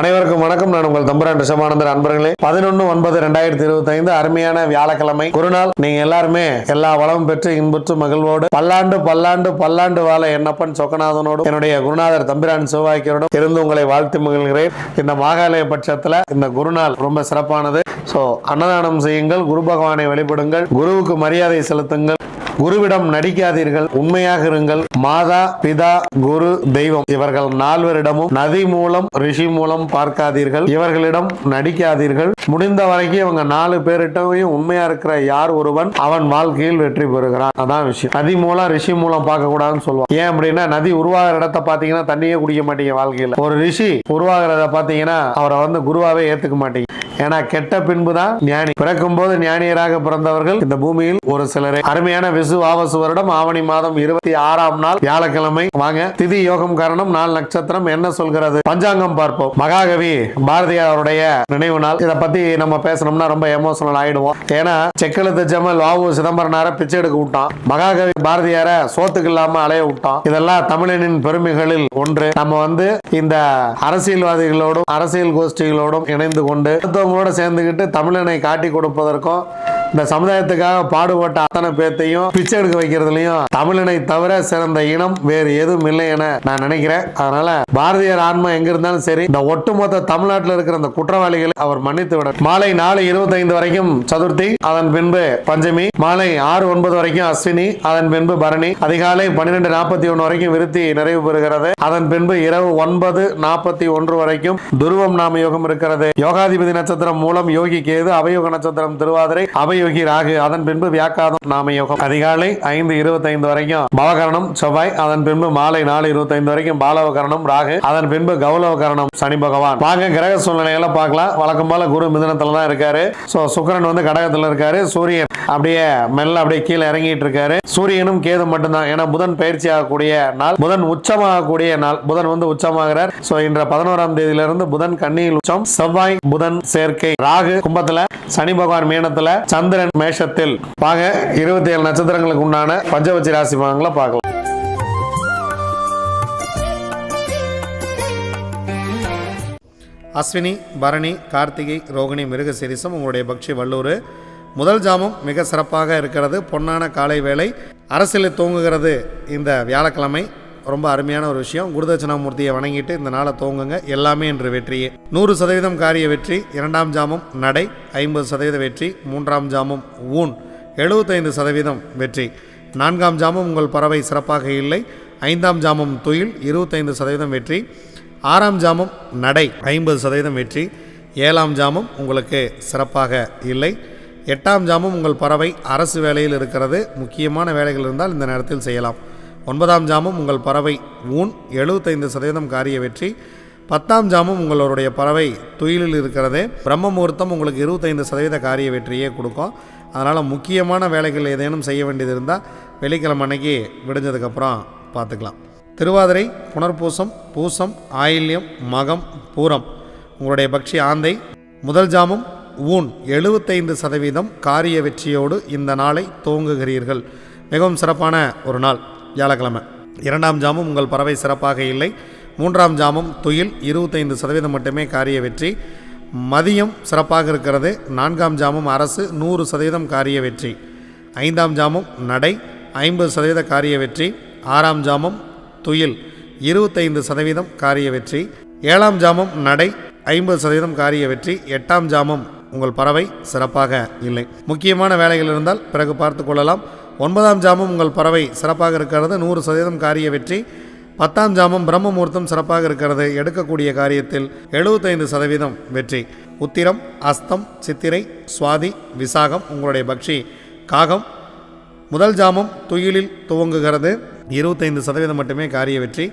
அனைவருக்கும் வணக்கம். நான் உங்கள் தம்புரான் ரிஷபானந்தர். அன்பர்களே பதினொன்று ஒன்பது ரெண்டாயிரத்தி இருபத்தி ஐந்து அருமையான வியாழக்கிழமை. குருநாள் நீங்க எல்லாருமே எல்லா வளமும் பெற்று இன்புற்று மகிழ்வோடு பல்லாண்டு பல்லாண்டு பல்லாண்டு வாழ என்னப்பன் சொக்கநாதனோடு என்னுடைய குருநாதர் தம்பிரான் சிவாக்கியரோடும் இருந்து உங்களை வாழ்த்து மகிழ்கிறேன். இந்த மாகாலய பட்சத்துல இந்த குருநாள் ரொம்ப சிறப்பானது. ஸோ அன்னதானம் செய்யுங்கள் குரு பகவானை வழிபடுங்கள் குருவுக்கு மரியாதை செலுத்துங்கள். குருவிடம் நடிக்காதீர்கள். உண்மையாக இருங்கள். மாதா பிதா குரு தெய்வம். இவர்கள் நால்வரிடமும் நதி மூலம் ரிஷி மூலம் பார்க்காதீர்கள். இவர்களிடம் நடிக்காதீர்கள். முடிந்த வரைக்கும் இவங்க நாலு பேரிட்டையும் உண்மையா இருக்கிற யார் ஒருவன் அவன் வாழ்க்கையில் வெற்றி பெறுகிறான். அதான் விஷயம். நதி மூலம் ரிஷி மூலம் பார்க்க கூடாதுன்னு சொல்லுவான் ஏன் அப்படின்னா நதி உருவாகிற இடத்த பாத்தீங்கன்னா தண்ணியே குடிக்க மாட்டீங்க வாழ்க்கையில. ஒரு ரிஷி உருவாகிறத பாத்தீங்கன்னா அவரை வந்து குருவாவே ஏத்துக்க மாட்டீங்க. ஏன்னா கெட்ட பின்பு தான் ஞானி. பிறக்கும் போது ஞானியராக பிறந்தவர்கள் இந்த பூமியில் ஒரு சிலரை. அருமையான விசு வருடம் ஆவணி மாதம் இருபத்தி ஆறாம் நாள் வியாழக்கிழமை. வாங்க திதி யோகம் காரணம் நாள் நட்சத்திரம் என்ன சொல்கிறது? பஞ்சாங்கம் பார்ப்போம். மகாகவி பாரதியார் அவருடைய நினைவு நாள். இதை பத்தி நம்ம பேசணும்னா ரொம்ப எமோஷனல் ஆயிடுவோம். ஏன்னா செக்கெழுத்து ஜமல் வாவு சிதம்பரனார பிச்சை எடுக்க விட்டான். மகாகவி பாரதியார சோத்துக்கு இல்லாம அலைய விட்டான். இதெல்லாம் தமிழனின் பெருமைகளில் ஒன்று. நம்ம வந்து இந்த அரசியல்வாதிகளோடும் அரசியல் கோஷ்டிகளோடும் இணைந்து கொண்டு அடுத்தவங்களோட சேர்ந்துக்கிட்டு தமிழனை காட்டி கொடுப்பதற்கும் இந்த சமுதாயத்துக்காக பாடுபட்ட அத்தனை பேர்த்தையும் பிச்சை எடுக்க வைக்கிறதுலையும் தமிழனை தவிர சிறந்த இனம் வேறு எதுவும் இல்லை என நான் நினைக்கிறேன். அதனால பாரதியார் ஆன்மா எங்க இருந்தாலும் சரி இந்த ஒட்டுமொத்த தமிழ்நாட்டில் இருக்கிற அந்த குற்றவாளிகளை அவர் மன்னித்து விட மாலை நாலு இருபத்தைந்து வரைக்கும் சதுர்த்தி அதன் பின்பு பஞ்சமி மாலை ஆறு ஒன்பது வரைக்கும் அஸ்வினி அதன் பின்பு பரணி அதிகாலை பன்னிரெண்டு நாற்பத்தி ஒன்று வரைக்கும் விருத்தி நிறைவு பெறுகிறது. அதன் பின்பு இரவு ஒன்பது நாற்பத்தி ஒன்று வரைக்கும் துருவம் நாம யோகம் இருக்கிறது. யோகாதிபதி நட்சத்திரம் மூலம் யோகி கேது அவயோக நட்சத்திரம் திருவாதிரை அவயோகி ராகு அதன் பின்பு வியாக்காதம் நாம யோகம். அதிகாலை ஐந்து இருபத்தைந்து வரைக்கும் பவகரணம் செவ்வாய் அதன் பின்பு மாலை நாலு இருபத்தைந்து வரைக்கும் பாலவகரணம் ராகு அதன் பின்பு கௌலவகரணம் சனி பகவான். வாங்க கிரக சூழ்நிலைகளை பார்க்கலாம். வழக்கம் போல குரு மிதனத்துல தான் இருக்காரு. சோ சுக்கிரன் வந்து கடகத்துல இருக்காரு. சூரியன் அப்படியே மெல்ல அப்படியே கீழே இறங்கிட்டு இருக்காரு. சூரியனும் கேது மட்டும்தான். ஏன்னா புதன் பயிற்சி ஆகக்கூடிய நாள் புதன் உச்சமாகக்கூடிய நாள். புதன் வந்து உச்சமாகிறார். சோ இன்ற பதினோராம் தேதியிலிருந்து புதன் கண்ணியில் உச்சம். செவ்வாய் புதன் சேர்க்கை. ராகு கும்பத்துல சனி பகவான் மீனத்துல சந்திரன் மேஷத்தில். வாங்க இருபத்தி ஏழு நட்சத்திரங்களுக்கு உண்டான பஞ்சவச்சி ராசி பலன்களை பார்க்கலாம். அஸ்வினி பரணி கார்த்திகை ரோகிணி மிருகசிரிசம் உங்களுடைய பக்ஷி வல்லூர் முதல் ஜாமம் மிக சிறப்பாக இருக்கிறது. பொன்னான காலை வேளை. அரசியலில் தூங்குகிறது இந்த வியாழக்கிழமை. ரொம்ப அருமையான ஒரு விஷயம். குருதட்சிணாமூர்த்தியை வணங்கிட்டு இந்த நாளை தூங்குங்க. எல்லாமே இன்று வெற்றியே. நூறு சதவீதம் காரிய வெற்றி. இரண்டாம் ஜாமம் நடை. ஐம்பது சதவீத வெற்றி. மூன்றாம் ஜாமம் ஊன். எழுபத்தைந்து சதவீதம் வெற்றி. நான்காம் ஜாமம் உங்கள் பறவை சிறப்பாக இல்லை. ஐந்தாம் ஜாமம் துயில். இருபத்தைந்து சதவீதம் வெற்றி. ஆறாம் ஜாமம் நடை. ஐம்பது சதவீதம் வெற்றி. ஏழாம் ஜாமம் உங்களுக்கு சிறப்பாக இல்லை. எட்டாம் ஜாமம் உங்கள் பறவை அரசு வேலையில் இருக்கிறது. முக்கியமான வேலைகள் இருந்தால் இந்த நேரத்தில் செய்யலாம். ஒன்பதாம் ஜாமம் உங்கள் பறவை ஊன். எழுபத்தைந்து சதவீதம் காரிய வெற்றி. பத்தாம் ஜாமம் உங்களுடைய பறவை துயிலில் இருக்கிறது. பிரம்ம முகூர்த்தம் உங்களுக்கு இருபத்தைந்து சதவீத காரிய வெற்றியே கொடுக்கும். அதனால் முக்கியமான வேலைகள் ஏதேனும் செய்ய வேண்டியது இருந்தால் வெள்ளிக்கிழமை அன்னைக்கு விடிஞ்சதுக்கப்புறம் பார்த்துக்கலாம். திருவாதிரை புனர்பூசம் பூசம் ஆயில்யம் மகம் பூரம். உங்களுடைய பக்ஷி ஆந்தை. முதல் ஜாமம் ஊன் எழுபத்தைந்து சதவீதம் காரிய வெற்றியோடு இந்த நாளை துவங்குகிறீர்கள். மிகவும் சிறப்பான ஒரு நாள் வியாழக்கிழமை. இரண்டாம் ஜாமம் உங்கள் பறவை சிறப்பாக இல்லை. மூன்றாம் ஜாமம் துயில் இருபத்தைந்து சதவீதம் மட்டுமே காரிய வெற்றி. மதியம் சிறப்பாக இருக்கிறது. நான்காம் ஜாமம் அரசு நூறு சதவீதம் காரிய வெற்றி. ஐந்தாம் ஜாமம் நடை ஐம்பது சதவீத காரிய வெற்றி. ஆறாம் ஜாமம் துயில் இருபத்தைந்து சதவீதம் காரிய வெற்றி. ஏழாம் ஜாமம் நடை ஐம்பது சதவீதம் காரிய வெற்றி. எட்டாம் ஜாமம் உங்கள் பறவை சிறப்பாக இல்லை. முக்கியமான வேலைகள் இருந்தால் பிறகு பார்த்து கொள்ளலாம். ஒன்பதாம் ஜாமம் உங்கள் பறவை சிறப்பாக இருக்கிறது. நூறு சதவீதம் காரிய வெற்றி. பத்தாம் ஜாமம் பிரம்ம முகூர்த்தம் சிறப்பாக இருக்கிறது. எடுக்கக்கூடிய காரியத்தில் எழுபத்தைந்து சதவீதம் வெற்றி. உத்திரம் அஸ்தம் சித்திரை சுவாதி விசாகம் உங்களுடைய பக்ஷி காகம். முதல் ஜாமம் துயிலில் துவங்குகிறது. இருபத்தைந்து சதவீதம் மட்டுமே காரிய வெற்றி.